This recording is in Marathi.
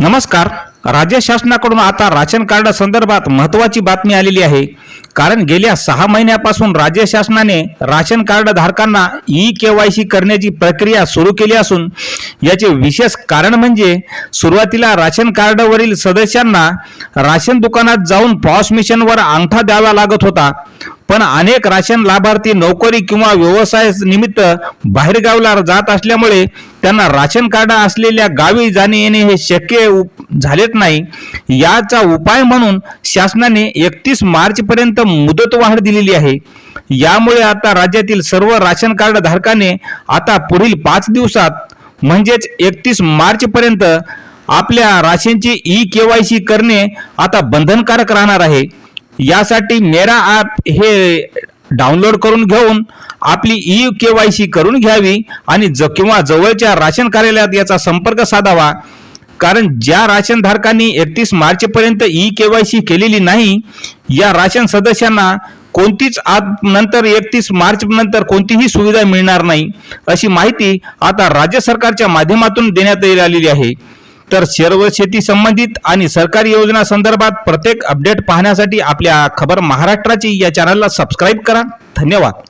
नमस्कार. राज्य शासनाकडून आता राशन कार्ड संदर्भात महत्त्वाची बातमी आलेली आहे. कारण गेल्या सहा महिन्यापासून राज्य शासनाने राशन कार्ड धारकांना ई सी करण्याची प्रक्रिया सुरू केली असून याचे विशेष कारण म्हणजे सुरुवातीला राशन कार्डवरील सदस्यांना राशन दुकानात जाऊन पॉस मिशनवर अंगठा द्यावा लागत होता. पण अनेक राशन लाभार्थी नोकरी किंवा व्यवसाय निमित्त बाहेरगावला जात असल्यामुळे त्यांना राशन कार्ड असलेल्या गावी जाणे येणे हे शक्य झालेच नाही. याचा उपाय म्हणून शासनाने एकतीस मार्च पर्यंत मुदतवाढ दिलेली आहे. यामुळे आता राज्यातील सर्व राशन कार्ड धारकाने आता पुढील पाच दिवसात म्हणजेच एकतीस मार्च पर्यंत आपल्या राशनची ई केवायसी करणे आता बंधनकारक राहणार आहे. यासाठी मेरा ॲप हे डाउनलोड करून घेऊन आपली ई के वाय सी करून घ्यावी आणि ज किंवा जवळच्या राशन कार्यालयात याचा संपर्क साधावा. कारण ज्या राशनधारकांनी एकतीस मार्चपर्यंत ई के वाय सी केलेली नाही या राशन सदस्यांना कोणतीच आज नंतर एकतीस मार्च नंतर कोणतीही सुविधा मिळणार नाही अशी माहिती आता राज्य सरकारच्या माध्यमातून देण्यात येईल आलेली आहे. तर सर्व शेती संबंधित आणि सरकारी योजना संदर्भात प्रत्येक अपडेट पाहण्यासाठी आपल्या खबर महाराष्ट्राची या चॅनलला सबस्क्राईब करा. धन्यवाद.